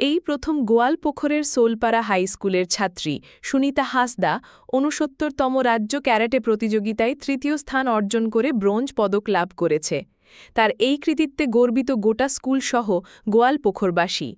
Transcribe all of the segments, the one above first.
এই প্রথম গোয়ালপোখরের সোলপাড়া হাই স্কুলের ছাত্রী সুনিতা হাসদা ঊনসত্তরতম রাজ্য ক্যারাটে প্রতিযোগিতায় তৃতীয় স্থান অর্জন করে ব্রোঞ্জ পদক লাভ করেছে। তার এই কৃতিত্বে গর্বিত গোটা স্কুলসহ গোয়ালপোখরবাসী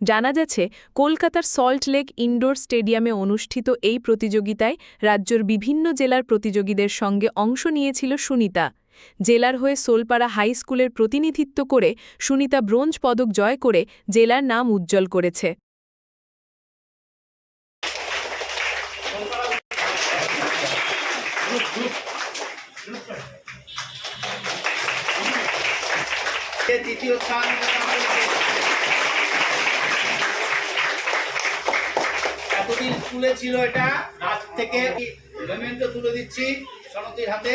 জানা যাচ্ছে, কলকাতার সল্ট লেক ইনডোর স্টেডিয়ামে অনুষ্ঠিত এই প্রতিযোগিতায় রাজ্যের বিভিন্ন জেলার প্রতিযোগীদের সঙ্গে অংশ নিয়েছিল সুনিতা। জেলার হয়ে সোলপাড়া হাই স্কুলের প্রতিনিধিত্ব করে সুনিতা ব্রোঞ্জ পদক জয় করে জেলার নাম উজ্জ্বল করেছে। এতদিন স্কুলে ছিল এটা আজ থেকে তুলে দিচ্ছি সনতির হাতে।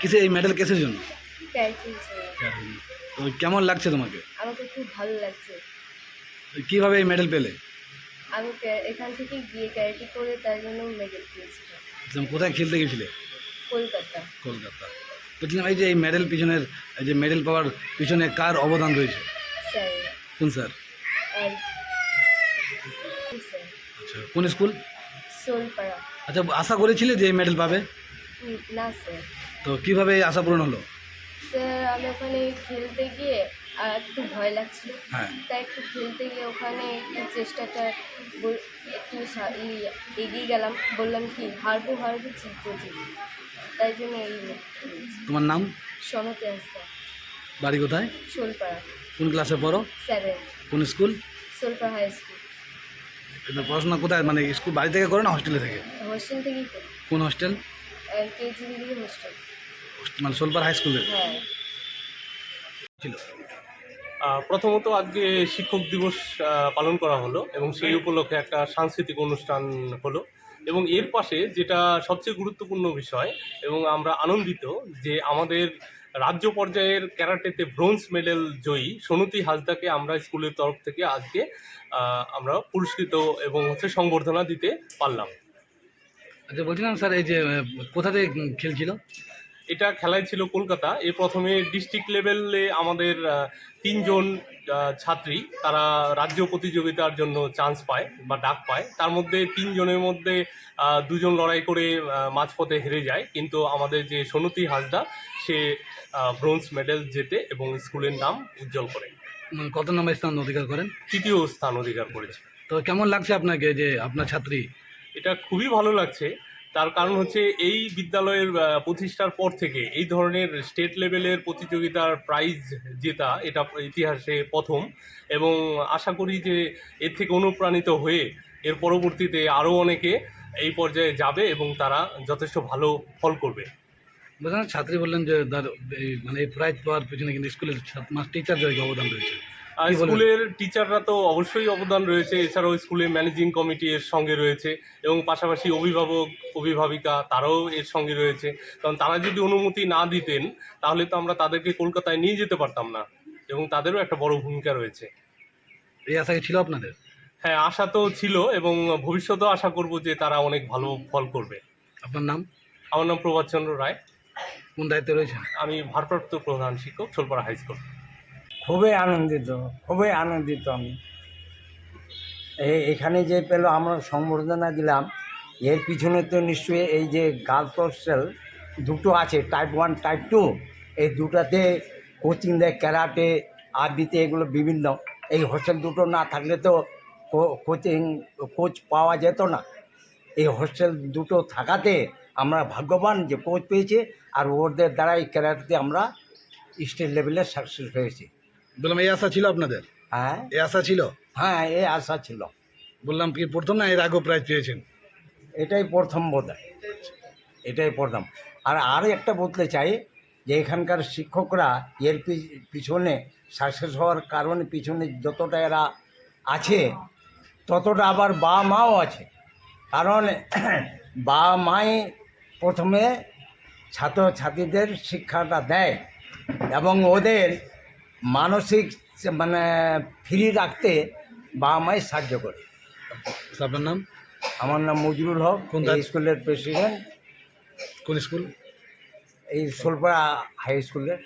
কিসে এই মেডেল কিসের জন্য? তো কেমন লাগছে তোমাকে? আমাকে খুব ভালো লাগছে। কীভাবে এই মেডেল পেলে? আমি এখান থেকে গিয়ে ক্যারেটি করে তার জন্য মেডেল পেয়েছিলাম কোথায় খেলতে গেছিলে? কলকাতা। কলকাতা। বলছিলাম এই যে এই মেডেল পিছনের এই যে মেডেল পাওয়ার পিছনে কার অবদান রয়েছে? কোন স্যার? আচ্ছা কোন স্কুল? আচ্ছা আশা করেছিলে যে এই মেডেল পাবে? না স্যার তো কীভাবে এই আশা পূরণ হলো? স্যার আমি ওখানে খেলতে গিয়ে আর একটু ভয় লাগছিল। হ্যাঁ। তাই একটু খেলতে গিয়ে ওখানে একটু চেষ্টাটা বল- একটু সা- ই এগিয়ে গেলাম। বললাম কি হারবো হারবো জিতবো জিতবো। তাই জন্য এই তোমার নাম? সনতে আসতাম বাড়ি কোথায়? সোলপাড়া। কোন ক্লাসে পড়ো? সেভেন কোন স্কুল? Solpara high school. এটা পড়াশোনা কোথায়? মানে স্কুল বাড়ি থেকে করো না হস্টেলে থেকে? হোস্টেল থেকেই করি। কোন হস্টেল হোস্টেল মানে সোলপার হাই স্কুল হ্যাঁ। ছিল। প্রথমত আজকে শিক্ষক দিবস পালন করা হলো এবং সেই উপলক্ষে একটা সাংস্কৃতিক অনুষ্ঠান হলো এবং এর পাশে যেটা সবচেয়ে গুরুত্বপূর্ণ বিষয় এবং আমরা আনন্দিত যে আমাদের রাজ্য পর্যায়ের ক্যারাটেতে ব্রোঞ্জ মেডেল জয়ী সনতি হাসদাকে আমরা স্কুলের তরফ থেকে আজকে আমরা পুরস্কৃত এবং হচ্ছে সংবর্ধনা দিতে পারলাম। আচ্ছা বলছিলাম স্যার এই যে কোথা থেকে খেলছিল? এটা খেলায় ছিল কলকাতা। এ প্রথমে ডিস্ট্রিক্ট লেভেলে আমাদের তিনজন ছাত্রী তারা রাজ্য প্রতিযোগিতার জন্য চান্স পায় বা ডাক পায়। তার মধ্যে তিনজনের মধ্যে দুজন লড়াই করে মাঝপথে হেরে যায়। কিন্তু আমাদের যে সনতি হাসদা সে ব্রোঞ্জ মেডেল জেতে এবং স্কুলের নাম উজ্জ্বল করে। কত নম্বর স্থান অধিকার করেন? তৃতীয় স্থান অধিকার করেছে। তো কেমন লাগছে আপনাকে যে আপনার ছাত্রী এটা খুবই ভালো লাগছে। তার কারণ হচ্ছে এই বিদ্যালয়ের প্রতিষ্ঠার পর থেকে এই ধরনের স্টেট লেভেলের প্রতিযোগিতার প্রাইজ জেতা এটা ইতিহাসে প্রথম এবং আশা করি যে এর থেকে অনুপ্রাণিত হয়ে এর পরবর্তীতে আরও অনেকে এই পর্যায়ে যাবে এবং তারা যথেষ্ট ভালো ফল করবে। ছাত্রী বললেন যে মানে এই প্রাইজ পাওয়ার পিছনে কিন্তু স্কুলের টিচার অবদান রয়েছে। আর? স্কুলের টিচাররা তো অবশ্যই অবদান রয়েছে এছাড়াও স্কুলের ম্যানেজিং কমিটি এর সঙ্গে রয়েছে এবং পাশাপাশি অভিভাবক অভিভাবিকা তারাও এর সঙ্গে রয়েছে। কারণ তারা যদি অনুমতি না দিতেন তাহলে তো আমরা তাদেরকে কলকাতায় নিয়ে যেতে পারতাম না এবং তাদেরও একটা বড় ভূমিকা রয়েছে। এই আশা ছিল আপনাদের? হ্যাঁ আশা তো ছিল এবং ভবিষ্যতেও আশা করব যে তারা অনেক ভালো ফল করবে। আপনার নাম? আমার নাম প্রভাত চন্দ্র রায়। কোন দায়িত্বে রয়েছেন? আমি ভারপ্রাপ্ত প্রধান শিক্ষক সোলপাড়া হাই স্কুল। খুবই আনন্দিত খুবই আনন্দিত আমি। এখানে যে পেল আমরা সংবর্ধনা দিলাম, এর পিছনে তো নিশ্চয়ই এই যে গার্লস হোস্টেল দুটো আছে টাইপ ওয়ান টাইপ টু এই দুটাতে কোচিং দেয় ক্যারাটে আবৃত্তি এগুলো বিভিন্ন। এই হোস্টেল দুটো না থাকলে তো কোচিং কোচ পাওয়া যেত না। এই হোস্টেল দুটো থাকাতে আমরা ভাগ্যবান যে কোচ পেয়েছে, আর ওদের দ্বারাই ক্যারাটেতে আমরা স্টেট লেভেলে সাকসেস হয়েছি। বললাম এই আশা ছিল আপনাদের? হ্যাঁ। এই আশা ছিল? হ্যাঁ এই আশা ছিল। বললাম কি প্রথম না এর আগেও প্রাইজ পেয়েছেন? এটাই প্রথম বোধ এটাই প্রথম। আর আর একটা বলতে চাই যে এখানকার শিক্ষকরা এর পিছনে সাকসেস হওয়ার কারণে পিছনে যতটা এরা আছে ততটা আবার বাবা মাও আছে। কারণ বাবা মাই প্রথমে ছাত্রছাত্রীদের শিক্ষাটা দেয় এবং ওদের মানসিক মানে ফ্রি রাখতে বাবা মাই সাহায্য করে। আপনার নাম? আমার নাম মজরুল হক কোন স্কুলের প্রেসিডেন্ট। কোন স্কুল? এই সোলপাড়া হাই স্কুলের।